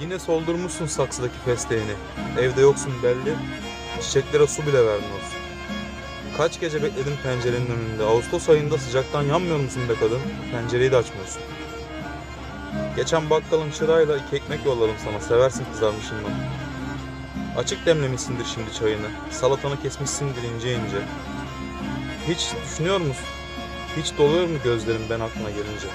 Yine soldurmuşsun saksıdaki fesleğeni. Evde yoksun belli. Çiçeklere su bile vermiyorsun. Kaç gece bekledim pencerenin önünde. Ağustos ayında sıcaktan yanmıyor musun be kadın? Pencereyi de açmıyorsun. Geçen bakkalın çırağıyla iki ekmek yolladım sana. Seversin kızarmışından. Açık demlemişsindir şimdi çayını. Salatanı kesmişsindir ince ince. Hiç düşünüyor musun? Hiç doluyor mu gözlerim ben aklına gelince?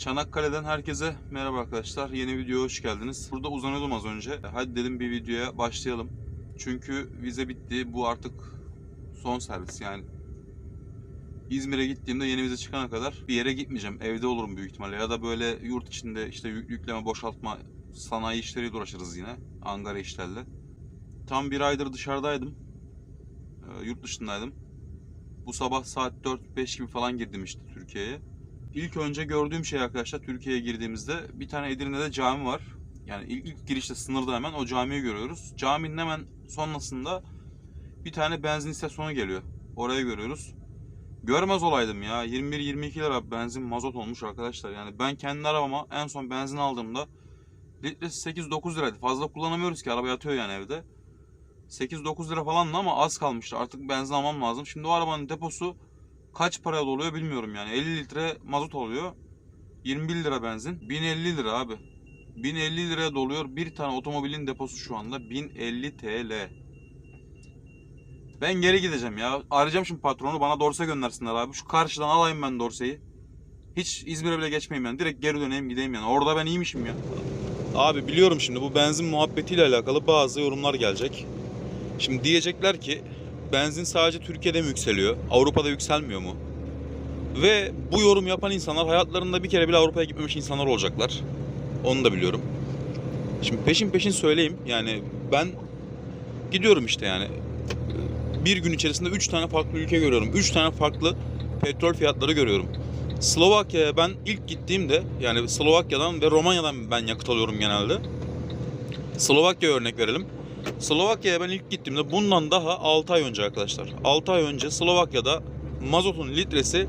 Çanakkale'den herkese merhaba arkadaşlar. Yeni videoya hoş geldiniz. Burada uzanıyordum az önce. Hadi dedim bir videoya başlayalım. Çünkü vize bitti. Bu artık son servis yani. İzmir'e gittiğimde yeni vize çıkana kadar bir yere gitmeyeceğim. Evde olurum büyük ihtimalle. Ya da böyle yurt içinde işte yük- yükleme, boşaltma, sanayi işleriyle uğraşırız yine. Angara işlerle. Tam bir aydır dışarıdaydım. Ee, yurt dışındaydım. Bu sabah saat 4-5 gibi falan girdim işte Türkiye'ye. İlk önce gördüğüm şey arkadaşlar Türkiye'ye girdiğimizde bir tane Edirne'de cami var. Yani ilk, ilk girişte sınırda hemen o camiyi görüyoruz. Caminin hemen sonrasında bir tane benzin istasyonu geliyor. Orayı görüyoruz. Görmez olaydım ya. 21-22 lira benzin mazot olmuş arkadaşlar. Yani ben kendi arabama en son benzin aldığımda litresi 8-9 liraydı. Fazla kullanamıyoruz ki araba yatıyor yani evde. 8-9 lira falandı ama az kalmıştı. Artık benzin almam lazım. Şimdi o arabanın deposu kaç paraya doluyor bilmiyorum yani. 50 litre mazot oluyor. 21 lira benzin. 1050 lira abi. 1050 liraya doluyor. Bir tane otomobilin deposu şu anda 1050 TL. Ben geri gideceğim ya. Arayacağım şimdi patronu bana dorse göndersinler abi. Şu karşıdan alayım ben dorseyi. Hiç İzmir'e bile geçmeyeyim yani. Direkt geri döneyim gideyim yani. Orada ben iyiymişim ya. Abi biliyorum şimdi bu benzin muhabbetiyle alakalı bazı yorumlar gelecek. Şimdi diyecekler ki benzin sadece Türkiye'de mi yükseliyor? Avrupa'da yükselmiyor mu? Ve bu yorum yapan insanlar hayatlarında bir kere bile Avrupa'ya gitmemiş insanlar olacaklar. Onu da biliyorum. Şimdi peşin peşin söyleyeyim. Yani ben gidiyorum işte yani. Bir gün içerisinde 3 tane farklı ülke görüyorum. 3 tane farklı petrol fiyatları görüyorum. Slovakya'ya ben ilk gittiğimde yani Slovakya'dan ve Romanya'dan ben yakıt alıyorum genelde. Slovakya örnek verelim. Slovakya'ya ben ilk gittiğimde bundan daha 6 ay önce arkadaşlar. 6 ay önce Slovakya'da mazotun litresi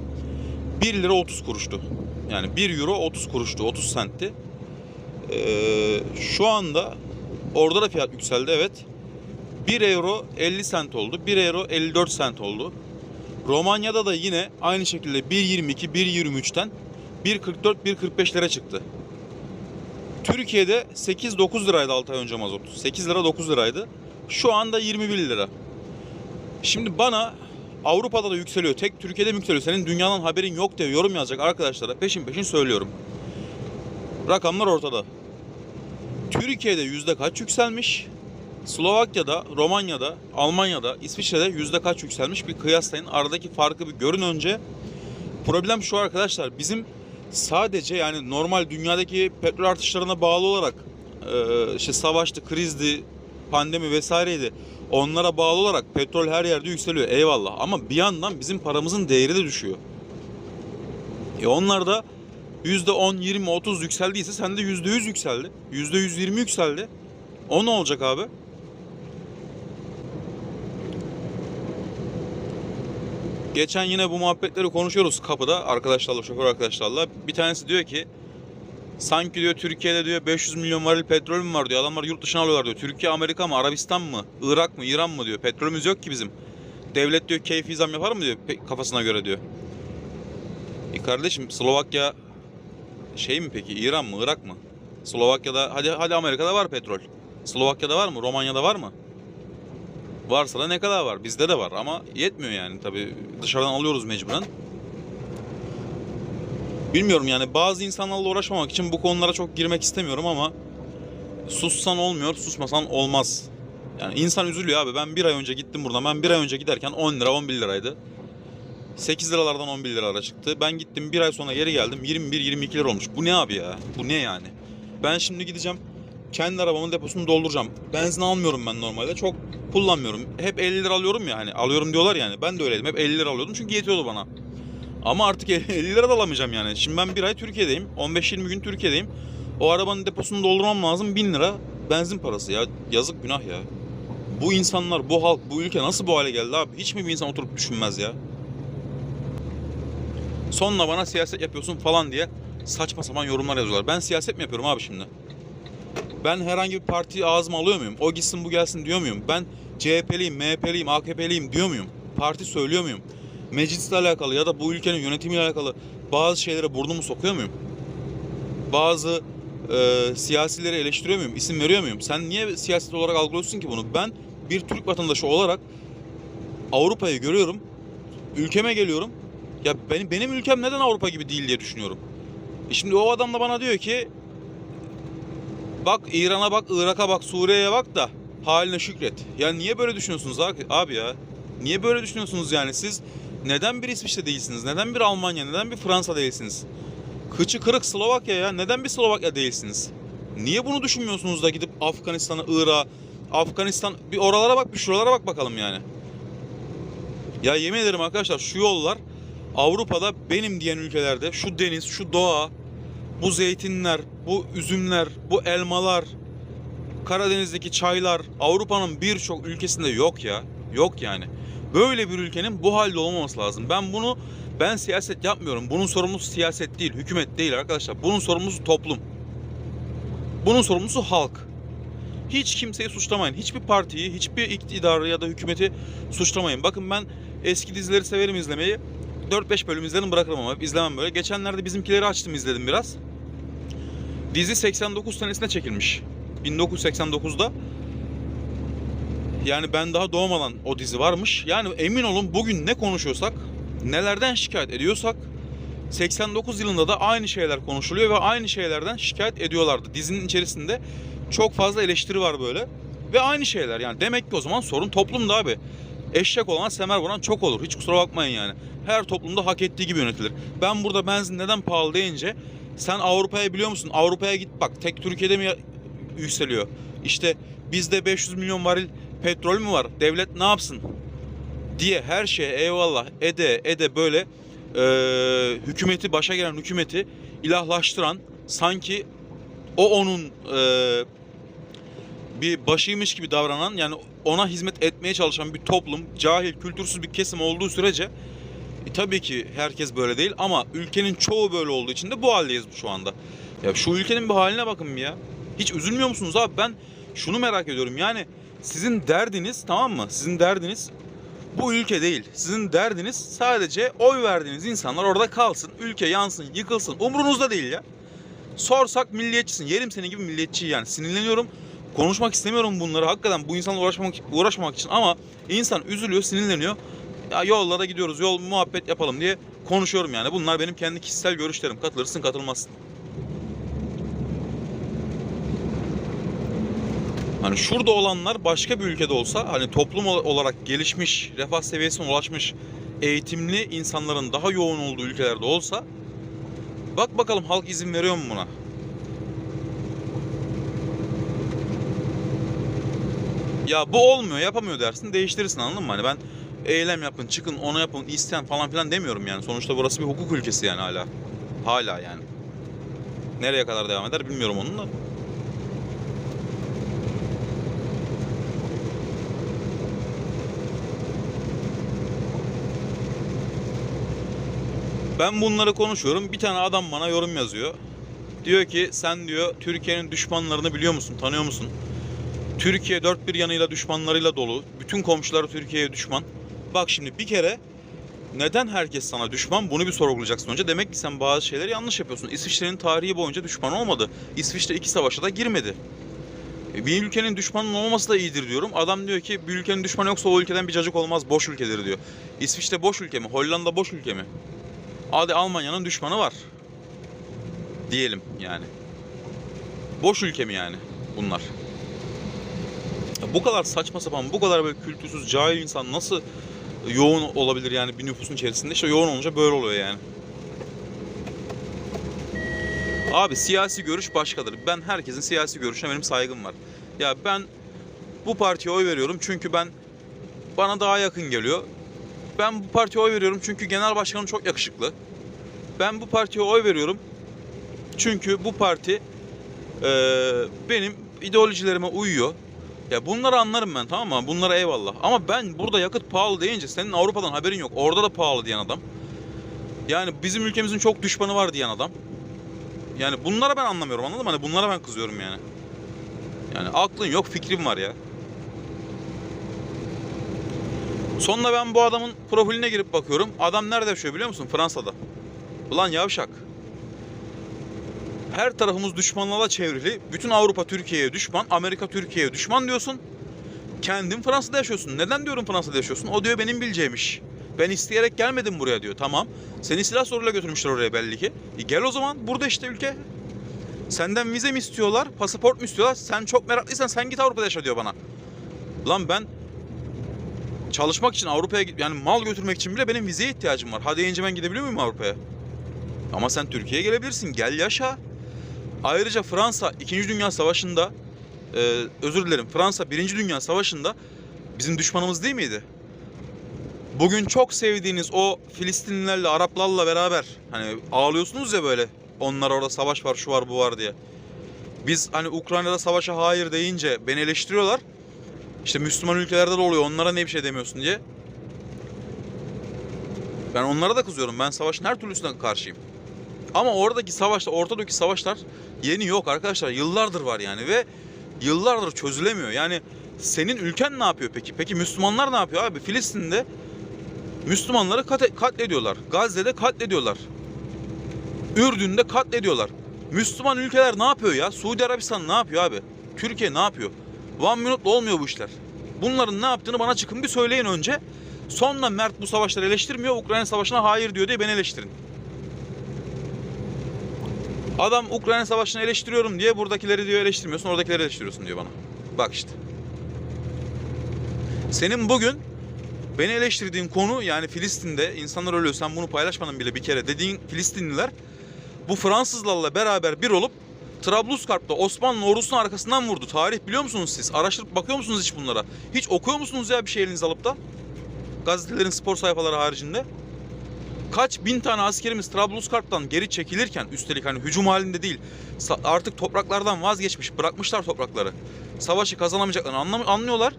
1 lira 30 kuruştu. Yani 1 euro 30 kuruştu. 30 sentti. Ee, şu anda orada da fiyat yükseldi evet. 1 euro 50 sent oldu. 1 euro 54 sent oldu. Romanya'da da yine aynı şekilde 1.22, 1.23'ten 1.44, 1.45 lira çıktı. Türkiye'de 8-9 liraydı 6 ay önce mazot. 8 lira 9 liraydı. Şu anda 21 lira. Şimdi bana Avrupa'da da yükseliyor. Tek Türkiye'de mi yükseliyor? Senin dünyadan haberin yok diye yorum yazacak arkadaşlara peşin peşin söylüyorum. Rakamlar ortada. Türkiye'de yüzde kaç yükselmiş? Slovakya'da, Romanya'da, Almanya'da, İsviçre'de yüzde kaç yükselmiş bir kıyaslayın. Aradaki farkı bir görün önce. Problem şu arkadaşlar. Bizim sadece yani normal dünyadaki petrol artışlarına bağlı olarak e, işte savaştı, krizdi, pandemi vesaireydi. Onlara bağlı olarak petrol her yerde yükseliyor. Eyvallah. Ama bir yandan bizim paramızın değeri de düşüyor. E onlar da %10, 20, 30 yükseldiyse sende %100 yükseldi. %120 yükseldi. O ne olacak abi? Geçen yine bu muhabbetleri konuşuyoruz kapıda arkadaşlarla, şoför arkadaşlarla. Bir tanesi diyor ki sanki diyor Türkiye'de diyor 500 milyon varil petrol mü var diyor. Adamlar yurt dışına alıyorlar diyor. Türkiye, Amerika mı, Arabistan mı, Irak mı, İran mı diyor. Petrolümüz yok ki bizim. Devlet diyor keyfi zam yapar mı diyor kafasına göre diyor. E kardeşim Slovakya şey mi peki İran mı, Irak mı? Slovakya'da hadi hadi Amerika'da var petrol. Slovakya'da var mı? Romanya'da var mı? Varsa da ne kadar var? Bizde de var ama yetmiyor yani tabii dışarıdan alıyoruz mecburen. Bilmiyorum yani bazı insanlarla uğraşmamak için bu konulara çok girmek istemiyorum ama sussan olmuyor, susmasan olmaz. Yani insan üzülüyor abi. Ben bir ay önce gittim buradan. Ben bir ay önce giderken 10 lira 11 liraydı. 8 liralardan 11 liralara çıktı. Ben gittim bir ay sonra geri geldim 21-22 lira olmuş. Bu ne abi ya? Bu ne yani? Ben şimdi gideceğim kendi arabamın deposunu dolduracağım. Benzin almıyorum ben normalde. Çok kullanmıyorum. Hep 50 lira alıyorum ya hani alıyorum diyorlar yani. Ben de öyleydim. Hep 50 lira alıyordum çünkü yetiyordu bana. Ama artık 50 lira da alamayacağım yani. Şimdi ben bir ay Türkiye'deyim. 15-20 gün Türkiye'deyim. O arabanın deposunu doldurmam lazım 1000 lira benzin parası ya. Yazık günah ya. bu insanlar, bu halk, bu ülke nasıl bu hale geldi abi? Hiç mi bir insan oturup düşünmez ya? Sonra bana siyaset yapıyorsun falan diye saçma sapan yorumlar yazıyorlar. Ben siyaset mi yapıyorum abi şimdi? Ben herhangi bir parti ağzıma alıyor muyum? O gitsin bu gelsin diyor muyum? Ben CHP'liyim, MHP'liyim, AKP'liyim diyor muyum? Parti söylüyor muyum? Meclisle alakalı ya da bu ülkenin yönetimiyle alakalı bazı şeylere burnumu sokuyor muyum? Bazı e, siyasileri eleştiriyor muyum? İsim veriyor muyum? Sen niye siyaset olarak algılıyorsun ki bunu? Ben bir Türk vatandaşı olarak Avrupa'yı görüyorum. Ülkeme geliyorum. Ya benim, benim ülkem neden Avrupa gibi değil diye düşünüyorum. E şimdi o adam da bana diyor ki bak İran'a bak, Irak'a bak, Suriye'ye bak da haline şükret. Ya niye böyle düşünüyorsunuz abi ya? Niye böyle düşünüyorsunuz yani siz? Neden bir İsviçre değilsiniz? Neden bir Almanya? Neden bir Fransa değilsiniz? Kıçı kırık Slovakya ya. Neden bir Slovakya değilsiniz? Niye bunu düşünmüyorsunuz da gidip Afganistan'a, Irak'a, Afganistan bir oralara bak bir şuralara bak bakalım yani. Ya yemin ederim arkadaşlar şu yollar Avrupa'da benim diyen ülkelerde şu deniz, şu doğa, bu zeytinler, bu üzümler, bu elmalar, Karadeniz'deki çaylar Avrupa'nın birçok ülkesinde yok ya. Yok yani. Böyle bir ülkenin bu halde olmaması lazım. Ben bunu ben siyaset yapmıyorum. Bunun sorumlusu siyaset değil, hükümet değil arkadaşlar. Bunun sorumlusu toplum. Bunun sorumlusu halk. Hiç kimseyi suçlamayın. Hiçbir partiyi, hiçbir iktidarı ya da hükümeti suçlamayın. Bakın ben eski dizileri severim izlemeyi. 4-5 bölüm izlerim bırakırım ama izlemem böyle. Geçenlerde bizimkileri açtım izledim biraz. Dizi 89 senesinde çekilmiş. 1989'da. Yani ben daha doğmadan o dizi varmış. Yani emin olun bugün ne konuşuyorsak, nelerden şikayet ediyorsak 89 yılında da aynı şeyler konuşuluyor ve aynı şeylerden şikayet ediyorlardı. Dizinin içerisinde çok fazla eleştiri var böyle. Ve aynı şeyler yani. Demek ki o zaman sorun toplumda abi. Eşek olan semer vuran çok olur. Hiç kusura bakmayın yani. Her toplumda hak ettiği gibi yönetilir. Ben burada benzin neden pahalı deyince sen Avrupa'ya biliyor musun? Avrupa'ya git bak. Tek Türkiye'de mi yükseliyor? İşte bizde 500 milyon varil petrol mü var? Devlet ne yapsın? Diye her şeye eyvallah ede ede böyle e, hükümeti başa gelen hükümeti ilahlaştıran sanki o onun e, bir başıymış gibi davranan yani ona hizmet etmeye çalışan bir toplum, cahil, kültürsüz bir kesim olduğu sürece e, tabii ki herkes böyle değil ama ülkenin çoğu böyle olduğu için de bu haldeyiz şu anda. Ya şu ülkenin bir haline bakın ya. Hiç üzülmüyor musunuz abi? Ben şunu merak ediyorum. Yani sizin derdiniz tamam mı? Sizin derdiniz bu ülke değil. Sizin derdiniz sadece oy verdiğiniz insanlar orada kalsın. Ülke yansın, yıkılsın. Umrunuzda değil ya. Sorsak milliyetçisin. Yerim senin gibi milliyetçi yani. Sinirleniyorum. Konuşmak istemiyorum bunları. Hakikaten bu insanla uğraşmak, uğraşmamak için ama insan üzülüyor, sinirleniyor. Ya yollara gidiyoruz, yol muhabbet yapalım diye konuşuyorum yani. Bunlar benim kendi kişisel görüşlerim. Katılırsın, katılmazsın. Hani şurada olanlar başka bir ülkede olsa hani toplum ol- olarak gelişmiş, refah seviyesine ulaşmış, eğitimli insanların daha yoğun olduğu ülkelerde olsa bak bakalım halk izin veriyor mu buna? Ya bu olmuyor, yapamıyor dersin, değiştirirsin anladın mı? Hani ben eylem yapın, çıkın, onu yapın, isten falan filan demiyorum yani. Sonuçta burası bir hukuk ülkesi yani hala. Hala yani. Nereye kadar devam eder bilmiyorum onun da. Ben bunları konuşuyorum. Bir tane adam bana yorum yazıyor. Diyor ki sen diyor Türkiye'nin düşmanlarını biliyor musun? Tanıyor musun? Türkiye dört bir yanıyla düşmanlarıyla dolu. Bütün komşuları Türkiye'ye düşman. Bak şimdi bir kere neden herkes sana düşman? Bunu bir sorgulayacaksın önce. Demek ki sen bazı şeyleri yanlış yapıyorsun. İsviçre'nin tarihi boyunca düşman olmadı. İsviçre iki savaşa da girmedi. E, Bir ülkenin düşmanının olmaması da iyidir diyorum. Adam diyor ki bir ülkenin düşmanı yoksa o ülkeden bir cacık olmaz. Boş ülkedir diyor. İsviçre boş ülke mi? Hollanda boş ülke mi? Hadi Almanya'nın düşmanı var. Diyelim yani. Boş ülke mi yani bunlar? Bu kadar saçma sapan, bu kadar böyle kültürsüz, cahil insan nasıl yoğun olabilir yani bir nüfusun içerisinde? İşte yoğun olunca böyle oluyor yani. Abi siyasi görüş başkadır. Ben herkesin siyasi görüşüne benim saygım var. Ya ben bu partiye oy veriyorum çünkü ben bana daha yakın geliyor. Ben bu partiye oy veriyorum çünkü genel başkanım çok yakışıklı. Ben bu partiye oy veriyorum çünkü bu parti eee, benim ideolojilerime uyuyor. Ya bunları anlarım ben tamam mı? Bunlara eyvallah. Ama ben burada yakıt pahalı deyince senin Avrupa'dan haberin yok. Orada da pahalı diyen adam. Yani bizim ülkemizin çok düşmanı var diyen adam. Yani bunlara ben anlamıyorum anladın mı? Hani bunlara ben kızıyorum yani. Yani aklın yok fikrin var ya. Sonra ben bu adamın profiline girip bakıyorum. Adam nerede yaşıyor biliyor musun? Fransa'da. Ulan yavşak. Her tarafımız düşmanlarla çevrili. Bütün Avrupa Türkiye'ye düşman, Amerika Türkiye'ye düşman diyorsun. Kendin Fransa'da yaşıyorsun. Neden diyorum Fransa'da yaşıyorsun? O diyor benim bileceğim iş. Ben isteyerek gelmedim buraya diyor. Tamam. Seni silah soruyla götürmüşler oraya belli ki. E gel o zaman. Burada işte ülke. Senden vize mi istiyorlar, pasaport mu istiyorlar? Sen çok meraklıysan sen git Avrupa'da yaşa diyor bana. Lan ben çalışmak için Avrupa'ya yani mal götürmek için bile benim vizeye ihtiyacım var. Hadi deyince ben gidebiliyor muyum Avrupa'ya? Ama sen Türkiye'ye gelebilirsin. Gel yaşa. Ayrıca Fransa 2. Dünya Savaşı'nda e, özür dilerim Fransa 1. Dünya Savaşı'nda bizim düşmanımız değil miydi? Bugün çok sevdiğiniz o Filistinlilerle, Araplarla beraber hani ağlıyorsunuz ya böyle. Onlar orada savaş var, şu var, bu var diye. Biz hani Ukrayna'da savaşa hayır deyince beni eleştiriyorlar. İşte Müslüman ülkelerde de oluyor. Onlara ne bir şey demiyorsun diye. Ben onlara da kızıyorum. Ben savaşın her türlüsüne karşıyım. Ama oradaki savaşlar, Ortadoğu'daki savaşlar yeni yok arkadaşlar. Yıllardır var yani ve yıllardır çözülemiyor. Yani senin ülken ne yapıyor peki? Peki Müslümanlar ne yapıyor abi? Filistin'de Müslümanları kat- katlediyorlar. Gazze'de katlediyorlar. Ürdün'de katlediyorlar. Müslüman ülkeler ne yapıyor ya? Suudi Arabistan ne yapıyor abi? Türkiye ne yapıyor? One minute'la olmuyor bu işler. Bunların ne yaptığını bana çıkın bir söyleyin önce. Sonra Mert bu savaşları eleştirmiyor. Ukrayna savaşına hayır diyor diye beni eleştirin. Adam Ukrayna savaşını eleştiriyorum diye buradakileri diyor eleştirmiyorsun, oradakileri eleştiriyorsun diyor bana. Bak işte. Senin bugün beni eleştirdiğin konu yani Filistin'de insanlar ölüyor sen bunu paylaşmadın bile bir kere dediğin Filistinliler bu Fransızlarla beraber bir olup Trablusgarp'ta Osmanlı ordusunun arkasından vurdu. Tarih biliyor musunuz siz? Araştırıp bakıyor musunuz hiç bunlara? Hiç okuyor musunuz ya bir şey elinize alıp da? Gazetelerin spor sayfaları haricinde. Kaç bin tane askerimiz Trablusgarp'tan geri çekilirken üstelik hani hücum halinde değil artık topraklardan vazgeçmiş bırakmışlar toprakları. Savaşı kazanamayacaklarını anlam- anlıyorlar.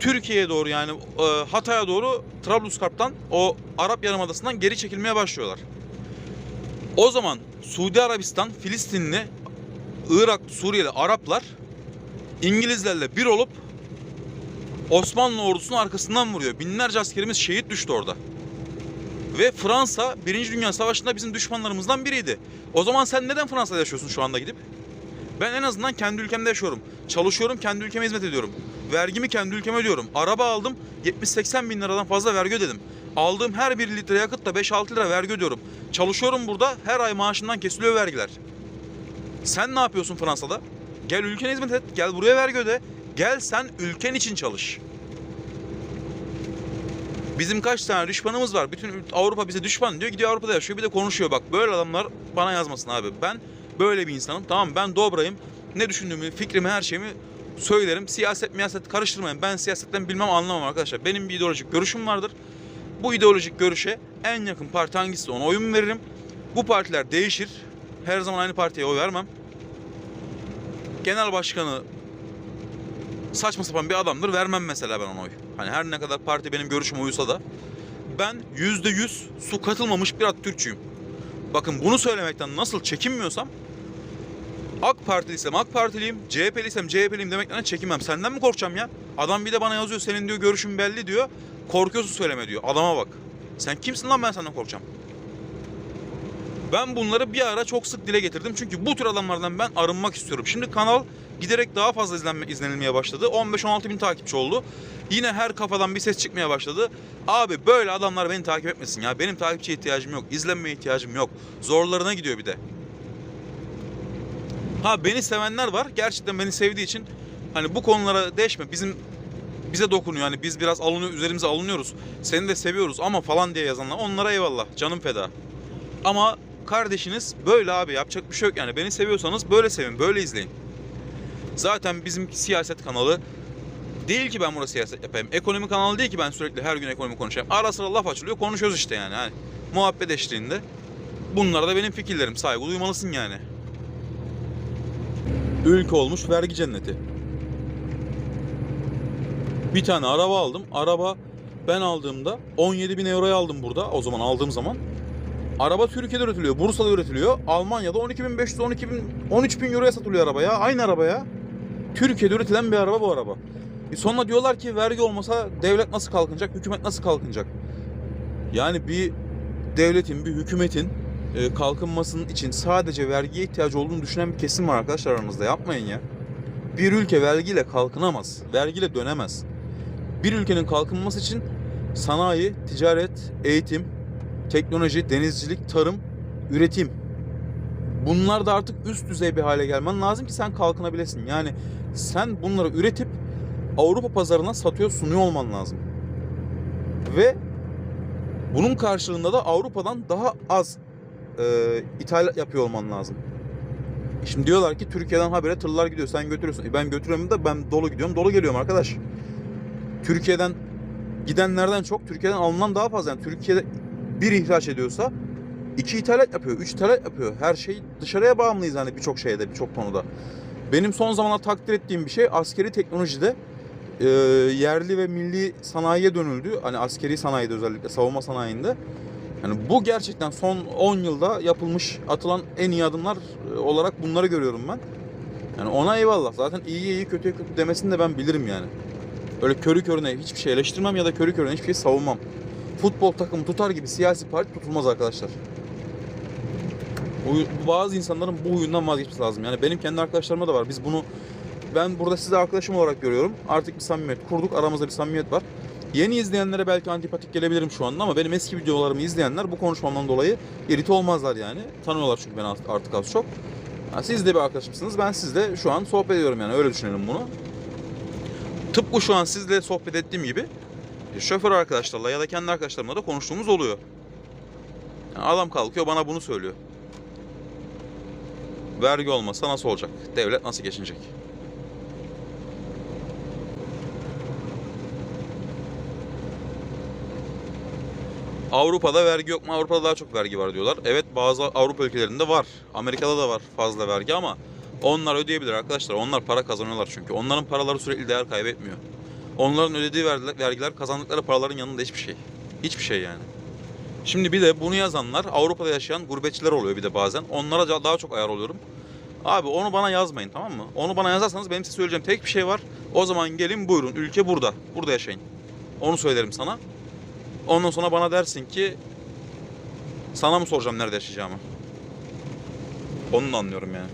Türkiye'ye doğru yani e, Hatay'a doğru Trablusgarp'tan o Arap Yarımadası'ndan geri çekilmeye başlıyorlar. O zaman Suudi Arabistan, Filistinli, Irak, Suriyeli Araplar İngilizlerle bir olup Osmanlı ordusunun arkasından vuruyor. Binlerce askerimiz şehit düştü orada. Ve Fransa 1. Dünya Savaşı'nda bizim düşmanlarımızdan biriydi. O zaman sen neden Fransa'da yaşıyorsun şu anda gidip? Ben en azından kendi ülkemde yaşıyorum. Çalışıyorum, kendi ülkeme hizmet ediyorum. Vergimi kendi ülkeme ödüyorum. Araba aldım, 70-80 bin liradan fazla vergi ödedim. Aldığım her bir litre yakıtta 5-6 lira vergi ödüyorum. Çalışıyorum burada, her ay maaşımdan kesiliyor vergiler. Sen ne yapıyorsun Fransa'da? Gel ülkene hizmet et, gel buraya vergi öde. Gel sen ülken için çalış. Bizim kaç tane düşmanımız var. Bütün Avrupa bize düşman diyor. Gidiyor Avrupa'da yaşıyor. Bir de konuşuyor. Bak böyle adamlar bana yazmasın abi. Ben böyle bir insanım. Tamam ben dobrayım. Ne düşündüğümü, fikrimi, her şeyimi söylerim. Siyaset miyaset karıştırmayın. Ben siyasetten bilmem anlamam arkadaşlar. Benim bir ideolojik görüşüm vardır. Bu ideolojik görüşe en yakın parti hangisi ona oyun veririm. Bu partiler değişir. Her zaman aynı partiye oy vermem. Genel başkanı saçma sapan bir adamdır. Vermem mesela ben ona oy. Hani her ne kadar parti benim görüşüm uyusa da ben yüzde yüz su katılmamış bir Atatürkçüyüm. Bakın bunu söylemekten nasıl çekinmiyorsam AK Partiliysem AK Partiliyim, CHP'liysem CHP'liyim demekten çekinmem. Senden mi korkacağım ya? Adam bir de bana yazıyor senin diyor görüşün belli diyor. Korkuyorsun söyleme diyor. Adama bak. Sen kimsin lan ben senden korkacağım? Ben bunları bir ara çok sık dile getirdim. Çünkü bu tür adamlardan ben arınmak istiyorum. Şimdi kanal giderek daha fazla izlenme, izlenilmeye başladı. 15-16 bin takipçi oldu. Yine her kafadan bir ses çıkmaya başladı. Abi böyle adamlar beni takip etmesin ya. Benim takipçiye ihtiyacım yok. İzlenmeye ihtiyacım yok. Zorlarına gidiyor bir de. Ha beni sevenler var. Gerçekten beni sevdiği için hani bu konulara değişme. Bizim bize dokunuyor. Yani biz biraz alınıyor, üzerimize alınıyoruz. Seni de seviyoruz ama falan diye yazanlar. Onlara eyvallah. Canım feda. Ama kardeşiniz böyle abi yapacak bir şey yok yani. Beni seviyorsanız böyle sevin, böyle izleyin. Zaten bizim siyaset kanalı değil ki ben burada siyaset yapayım. Ekonomi kanalı değil ki ben sürekli her gün ekonomi konuşayım. Ara sıra laf açılıyor, konuşuyoruz işte yani. Hani muhabbet eşliğinde. Bunlar da benim fikirlerim. Saygı duymalısın yani. Ülke olmuş vergi cenneti. Bir tane araba aldım. Araba ben aldığımda 17 bin euroya aldım burada. O zaman aldığım zaman. Araba Türkiye'de üretiliyor. Bursa'da üretiliyor. Almanya'da 12.500, 12 bin, 13 bin euroya satılıyor araba ya. Aynı araba ya. Türkiye'de üretilen bir araba bu araba. E sonra diyorlar ki vergi olmasa devlet nasıl kalkınacak, hükümet nasıl kalkınacak? Yani bir devletin, bir hükümetin e, kalkınmasının için sadece vergiye ihtiyacı olduğunu düşünen bir kesim var arkadaşlar aramızda. Yapmayın ya. Bir ülke vergiyle kalkınamaz. Vergiyle dönemez. Bir ülkenin kalkınması için sanayi, ticaret, eğitim, teknoloji, denizcilik, tarım, üretim. Bunlar da artık üst düzey bir hale gelmen lazım ki sen kalkınabilesin. Yani sen bunları üretip Avrupa pazarına satıyor, sunuyor olman lazım. Ve bunun karşılığında da Avrupa'dan daha az e, ithalat yapıyor olman lazım. Şimdi diyorlar ki Türkiye'den habire tırlar gidiyor. Sen götürüyorsun. E ben götürüyorum da ben dolu gidiyorum. Dolu geliyorum arkadaş. Türkiye'den gidenlerden çok Türkiye'den alınan daha fazla. Yani Türkiye'de bir ihraç ediyorsa iki ithalat yapıyor, üç ithalat yapıyor. Her şey dışarıya bağımlıyız hani birçok şeyde, birçok konuda. Benim son zamanlar takdir ettiğim bir şey askeri teknolojide e, yerli ve milli sanayiye dönüldü. Hani askeri sanayide özellikle savunma sanayinde. Yani bu gerçekten son 10 yılda yapılmış, atılan en iyi adımlar e, olarak bunları görüyorum ben. Yani ona eyvallah. Zaten iyiye iyi, kötüye kötü demesini de ben bilirim yani. Öyle körü körüne hiçbir şey eleştirmem ya da körü körüne hiçbir şey savunmam. Futbol takımı tutar gibi siyasi parti tutulmaz arkadaşlar. Bazı insanların bu huyundan vazgeçmesi lazım. Yani benim kendi arkadaşlarıma da var. Biz bunu ben burada sizi arkadaşım olarak görüyorum. Artık bir samimiyet kurduk. Aramızda bir samimiyet var. Yeni izleyenlere belki antipatik gelebilirim şu anda ama benim eski videolarımı izleyenler bu konuşmamdan dolayı irite olmazlar yani. Tanıyorlar çünkü beni artık az çok. Ha, siz de bir arkadaşımsınız. Ben sizle şu an sohbet ediyorum yani öyle düşünelim bunu. Tıpkı şu an sizle sohbet ettiğim gibi şoför arkadaşlarla ya da kendi arkadaşlarımla da konuştuğumuz oluyor. Yani adam kalkıyor bana bunu söylüyor. Vergi olmasa nasıl olacak? Devlet nasıl geçinecek? Avrupa'da vergi yok mu? Avrupa'da daha çok vergi var diyorlar. Evet bazı Avrupa ülkelerinde var. Amerika'da da var fazla vergi ama onlar ödeyebilir arkadaşlar. Onlar para kazanıyorlar çünkü. Onların paraları sürekli değer kaybetmiyor. Onların ödediği vergiler, kazandıkları paraların yanında hiçbir şey. Hiçbir şey yani. Şimdi bir de bunu yazanlar Avrupa'da yaşayan gurbetçiler oluyor bir de bazen. Onlara da- daha çok ayar oluyorum. Abi onu bana yazmayın tamam mı? Onu bana yazarsanız benim size söyleyeceğim tek bir şey var. O zaman gelin buyurun ülke burada. Burada yaşayın. Onu söylerim sana. Ondan sonra bana dersin ki sana mı soracağım nerede yaşayacağımı? Onu da anlıyorum yani.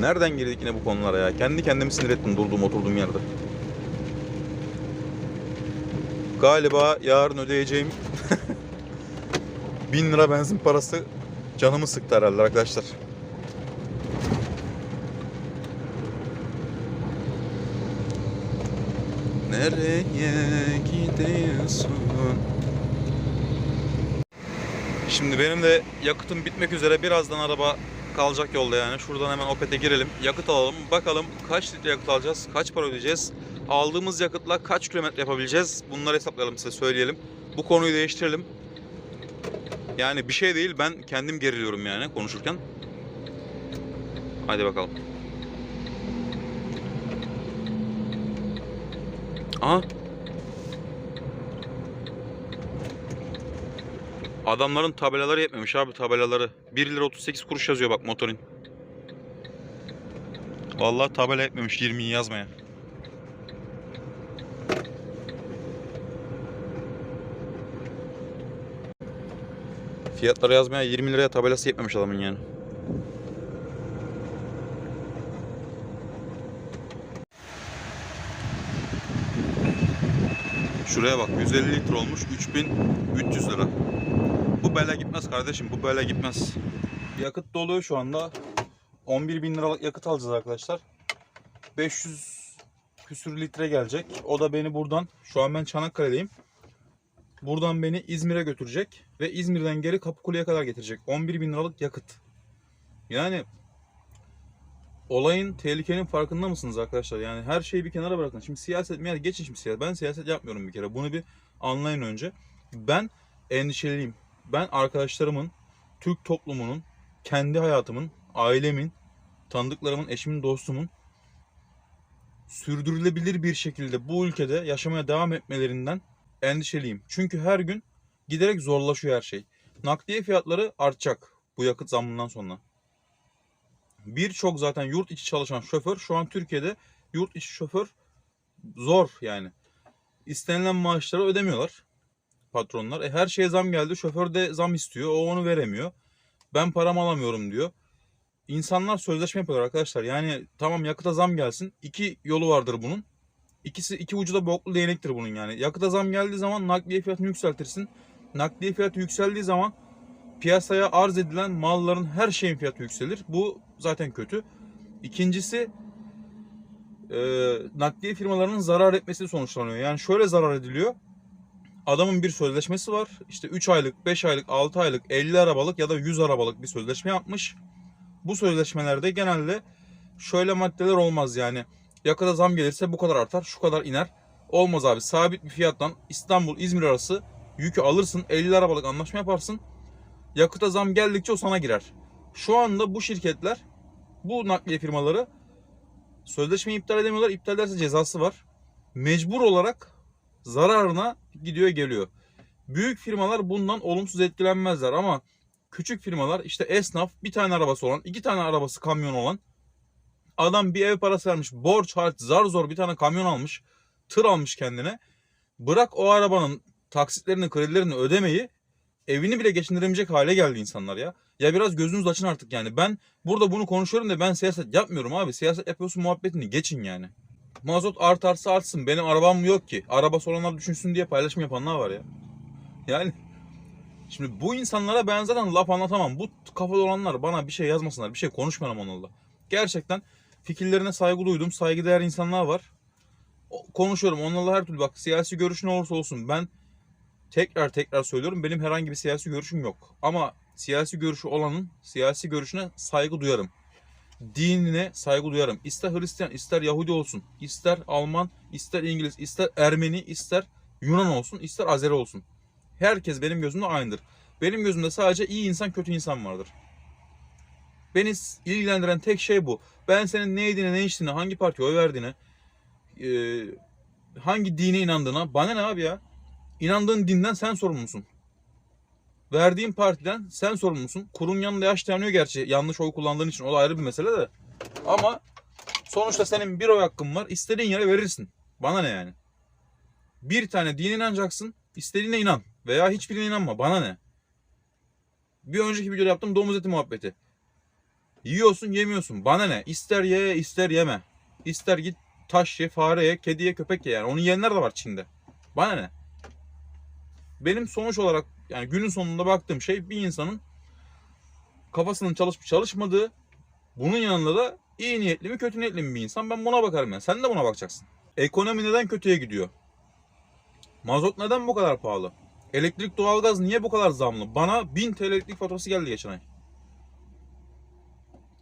Nereden girdik yine bu konulara ya? Kendi kendimi sinir ettim durduğum oturduğum yerde. Galiba yarın ödeyeceğim 1000 lira benzin parası canımı sıktı herhalde arkadaşlar. Nereye gidiyorsun? Şimdi benim de yakıtım bitmek üzere. Birazdan araba kalacak yolda yani. Şuradan hemen Opet'e girelim. Yakıt alalım. Bakalım kaç litre yakıt alacağız? Kaç para ödeyeceğiz? Aldığımız yakıtla kaç kilometre yapabileceğiz? Bunları hesaplayalım size söyleyelim. Bu konuyu değiştirelim. Yani bir şey değil. Ben kendim geriliyorum yani konuşurken. Hadi bakalım. Aha. Adamların tabelaları yetmemiş abi tabelaları. 1 lira 38 kuruş yazıyor bak motorin. Vallahi tabela yetmemiş 20'yi yazmaya. Fiyatları yazmaya 20 liraya tabelası yetmemiş adamın yani. Şuraya bak 150 litre olmuş 3300 lira. Bu bele gitmez kardeşim bu bele gitmez. Yakıt doluyor şu anda. 11 bin liralık yakıt alacağız arkadaşlar. 500 küsür litre gelecek. O da beni buradan şu an ben Çanakkale'deyim. Buradan beni İzmir'e götürecek ve İzmir'den geri Kapıkule'ye kadar getirecek. 11 bin liralık yakıt. Yani olayın tehlikenin farkında mısınız arkadaşlar? Yani her şeyi bir kenara bırakın. Şimdi siyaset yani geçin şimdi siyaset. Ben siyaset yapmıyorum bir kere. Bunu bir anlayın önce. Ben endişeliyim. Ben arkadaşlarımın, Türk toplumunun, kendi hayatımın, ailemin tanıdıklarımın, eşimin, dostumun sürdürülebilir bir şekilde bu ülkede yaşamaya devam etmelerinden endişeliyim. Çünkü her gün giderek zorlaşıyor her şey. Nakliye fiyatları artacak bu yakıt zammından sonra. Birçok zaten yurt içi çalışan şoför şu an Türkiye'de yurt içi şoför zor yani. İstenilen maaşları ödemiyorlar patronlar. E her şeye zam geldi. Şoför de zam istiyor. O onu veremiyor. Ben param alamıyorum diyor. İnsanlar sözleşme yapıyorlar arkadaşlar. Yani tamam yakıta zam gelsin. İki yolu vardır bunun. İkisi iki ucu da boklu değnektir bunun yani. Yakıta zam geldiği zaman nakliye fiyatını yükseltirsin. Nakliye fiyatı yükseldiği zaman piyasaya arz edilen malların her şeyin fiyatı yükselir. Bu zaten kötü. İkincisi e, nakliye firmalarının zarar etmesi sonuçlanıyor. Yani şöyle zarar ediliyor. Adamın bir sözleşmesi var. İşte 3 aylık, 5 aylık, 6 aylık, 50 arabalık ya da 100 arabalık bir sözleşme yapmış. Bu sözleşmelerde genelde şöyle maddeler olmaz yani. Yakıta zam gelirse bu kadar artar, şu kadar iner. Olmaz abi. Sabit bir fiyattan İstanbul İzmir arası yükü alırsın. 50 arabalık anlaşma yaparsın. Yakıta zam geldikçe o sana girer. Şu anda bu şirketler, bu nakliye firmaları sözleşmeyi iptal edemiyorlar. İptal ederse cezası var. Mecbur olarak zararına gidiyor geliyor. Büyük firmalar bundan olumsuz etkilenmezler ama küçük firmalar işte esnaf bir tane arabası olan, iki tane arabası kamyon olan adam bir ev parası vermiş, borç harç zar zor bir tane kamyon almış, tır almış kendine. Bırak o arabanın taksitlerini, kredilerini ödemeyi evini bile geçindiremeyecek hale geldi insanlar ya. Ya biraz gözünüz açın artık yani. Ben burada bunu konuşuyorum da ben siyaset yapmıyorum abi. Siyaset yapıyorsun muhabbetini geçin yani. Mazot artarsa artsın. Benim arabam yok ki. Arabası olanlar düşünsün diye paylaşım yapanlar var ya. Yani şimdi bu insanlara ben zaten laf anlatamam. Bu kafada olanlar bana bir şey yazmasınlar. Bir şey konuşmayalım onlarla. Gerçekten fikirlerine saygı duydum. Saygıdeğer insanlar var. Konuşuyorum onlarla her türlü bak siyasi görüş ne olursa olsun ben tekrar tekrar söylüyorum benim herhangi bir siyasi görüşüm yok. Ama siyasi görüşü olanın siyasi görüşüne saygı duyarım dinine saygı duyarım. İster Hristiyan, ister Yahudi olsun, ister Alman, ister İngiliz, ister Ermeni, ister Yunan olsun, ister Azeri olsun. Herkes benim gözümde aynıdır. Benim gözümde sadece iyi insan, kötü insan vardır. Beni ilgilendiren tek şey bu. Ben senin ne yediğine, ne içtiğine, hangi partiye oy verdiğine, eee, hangi dine inandığına, bana ne abi ya? İnandığın dinden sen sorumlusun. Verdiğin partiden sen sorumlusun. Kurun yanında yaş tanıyor gerçi yanlış oy kullandığın için o da ayrı bir mesele de. Ama sonuçta senin bir oy hakkın var. İstediğin yere verirsin. Bana ne yani? Bir tane dine inanacaksın. istediğine inan. Veya hiçbirine inanma. Bana ne? Bir önceki videoda yaptığım domuz eti muhabbeti. Yiyorsun yemiyorsun. Bana ne? İster ye ister yeme. İster git taş ye, fare ye, kedi ye, köpek ye yani. Onu yiyenler de var Çin'de. Bana ne? Benim sonuç olarak yani günün sonunda baktığım şey bir insanın kafasının çalışıp çalışmadığı bunun yanında da iyi niyetli mi kötü niyetli mi bir insan ben buna bakarım yani. Sen de buna bakacaksın. Ekonomi neden kötüye gidiyor? Mazot neden bu kadar pahalı? Elektrik doğalgaz niye bu kadar zamlı? Bana 1000 TL elektrik faturası geldi geçen ay.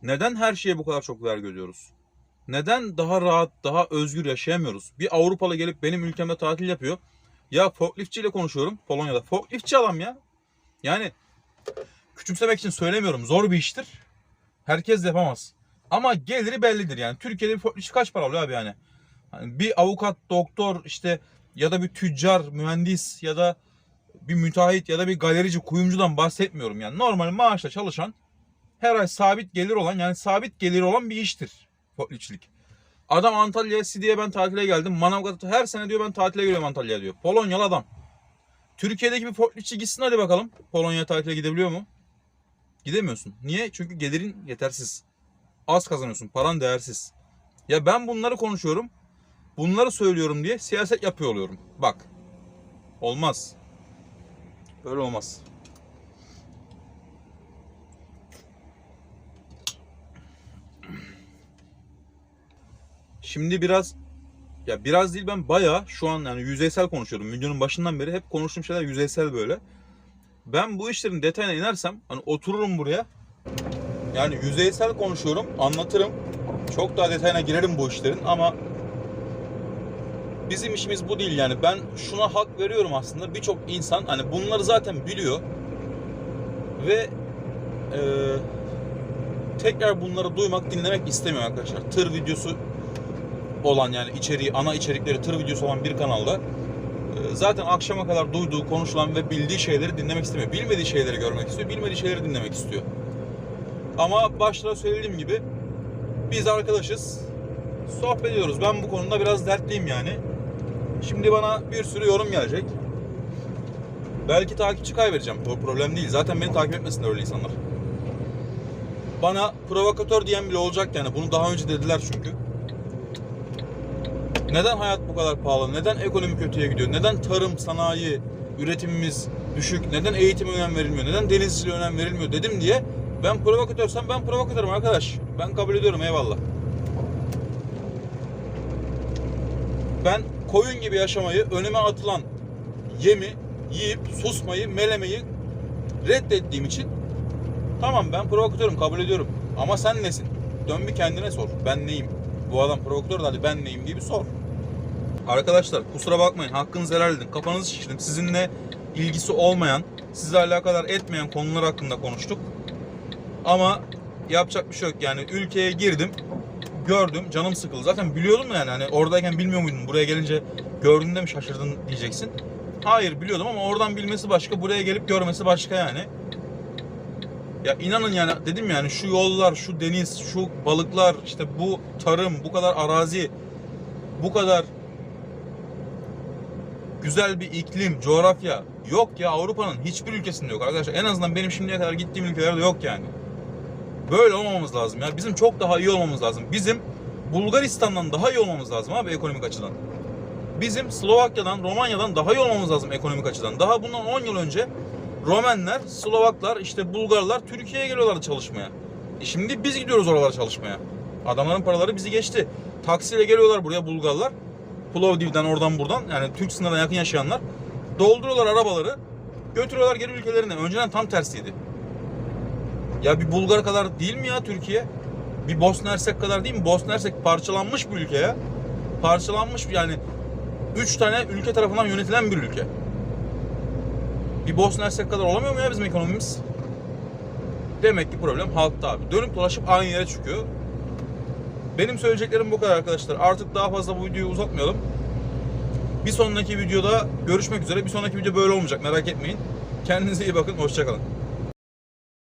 Neden her şeye bu kadar çok vergi ödüyoruz? Neden daha rahat, daha özgür yaşayamıyoruz? Bir Avrupalı gelip benim ülkemde tatil yapıyor. Ya forkliftçiyle konuşuyorum Polonya'da. Forkliftçi adam ya. Yani küçümsemek için söylemiyorum. Zor bir iştir. Herkes yapamaz. Ama geliri bellidir yani. Türkiye'de bir forkliftçi kaç para alıyor abi yani? Hani bir avukat, doktor işte ya da bir tüccar, mühendis ya da bir müteahhit ya da bir galerici, kuyumcudan bahsetmiyorum yani. Normal maaşla çalışan her ay sabit gelir olan yani sabit geliri olan bir iştir forkliftçilik. Adam Antalya'ya Sidi'ye ben tatile geldim. Manavgat'a her sene diyor ben tatile geliyorum Antalya'ya diyor. Polonyalı adam. Türkiye'deki bir forkliftçi gitsin hadi bakalım. Polonya'ya tatile gidebiliyor mu? Gidemiyorsun. Niye? Çünkü gelirin yetersiz. Az kazanıyorsun. Paran değersiz. Ya ben bunları konuşuyorum. Bunları söylüyorum diye siyaset yapıyor oluyorum. Bak. Olmaz. Böyle olmaz. Şimdi biraz ya biraz değil ben bayağı şu an yani yüzeysel konuşuyorum. Videonun başından beri hep konuştuğum şeyler yüzeysel böyle. Ben bu işlerin detayına inersem hani otururum buraya. Yani yüzeysel konuşuyorum, anlatırım. Çok daha detayına girerim bu işlerin ama bizim işimiz bu değil yani. Ben şuna hak veriyorum aslında. Birçok insan hani bunları zaten biliyor. Ve eee tekrar bunları duymak, dinlemek istemiyorum arkadaşlar. Tır videosu olan yani içeriği, ana içerikleri tır videosu olan bir kanalda e, zaten akşama kadar duyduğu, konuşulan ve bildiği şeyleri dinlemek istemiyor. Bilmediği şeyleri görmek istiyor, bilmediği şeyleri dinlemek istiyor. Ama başta söylediğim gibi biz arkadaşız. Sohbet ediyoruz. Ben bu konuda biraz dertliyim yani. Şimdi bana bir sürü yorum gelecek. Belki takipçi kaybedeceğim. O problem değil. Zaten beni takip etmesinler öyle insanlar. Bana provokatör diyen bile olacak yani. Bunu daha önce dediler çünkü. Neden hayat bu kadar pahalı? Neden ekonomi kötüye gidiyor? Neden tarım, sanayi, üretimimiz düşük? Neden eğitime önem verilmiyor? Neden denizciliğe önem verilmiyor dedim diye ben provokatörsem ben provokatörüm arkadaş. Ben kabul ediyorum eyvallah. Ben koyun gibi yaşamayı, önüme atılan yemi yiyip susmayı, melemeyi reddettiğim için tamam ben provokatörüm kabul ediyorum. Ama sen nesin? Dön bir kendine sor. Ben neyim? Bu adam provokatör hadi ben neyim diye bir sor. Arkadaşlar kusura bakmayın hakkınızı helal edin. Kafanızı şişirdim. Sizinle ilgisi olmayan, sizi alakadar etmeyen konular hakkında konuştuk. Ama yapacak bir şey yok. Yani ülkeye girdim, gördüm, canım sıkıldı. Zaten biliyordum yani hani oradayken bilmiyor muydun? Buraya gelince gördüğünde mi şaşırdın diyeceksin. Hayır biliyordum ama oradan bilmesi başka, buraya gelip görmesi başka yani. Ya inanın yani dedim yani şu yollar, şu deniz, şu balıklar, işte bu tarım, bu kadar arazi, bu kadar güzel bir iklim, coğrafya yok ya Avrupa'nın hiçbir ülkesinde yok arkadaşlar. En azından benim şimdiye kadar gittiğim ülkelerde yok yani. Böyle olmamız lazım ya. Bizim çok daha iyi olmamız lazım. Bizim Bulgaristan'dan daha iyi olmamız lazım abi ekonomik açıdan. Bizim Slovakya'dan, Romanya'dan daha iyi olmamız lazım ekonomik açıdan. Daha bundan 10 yıl önce Romenler, Slovaklar, işte Bulgarlar Türkiye'ye geliyorlardı çalışmaya. E şimdi biz gidiyoruz oralara çalışmaya. Adamların paraları bizi geçti. Taksiyle geliyorlar buraya Bulgarlar. Plovdiv'den oradan buradan yani Türk sınırına yakın yaşayanlar dolduruyorlar arabaları götürüyorlar geri ülkelerine. Önceden tam tersiydi. Ya bir Bulgar kadar değil mi ya Türkiye? Bir Bosna Hersek kadar değil mi? Bosna Hersek parçalanmış bir ülke ya. Parçalanmış yani 3 tane ülke tarafından yönetilen bir ülke. Bir Bosna Hersek kadar olamıyor mu ya bizim ekonomimiz? Demek ki problem halkta abi. Dönüp dolaşıp aynı yere çıkıyor. Benim söyleyeceklerim bu kadar arkadaşlar. Artık daha fazla bu videoyu uzatmayalım. Bir sonraki videoda görüşmek üzere. Bir sonraki video böyle olmayacak merak etmeyin. Kendinize iyi bakın. Hoşçakalın.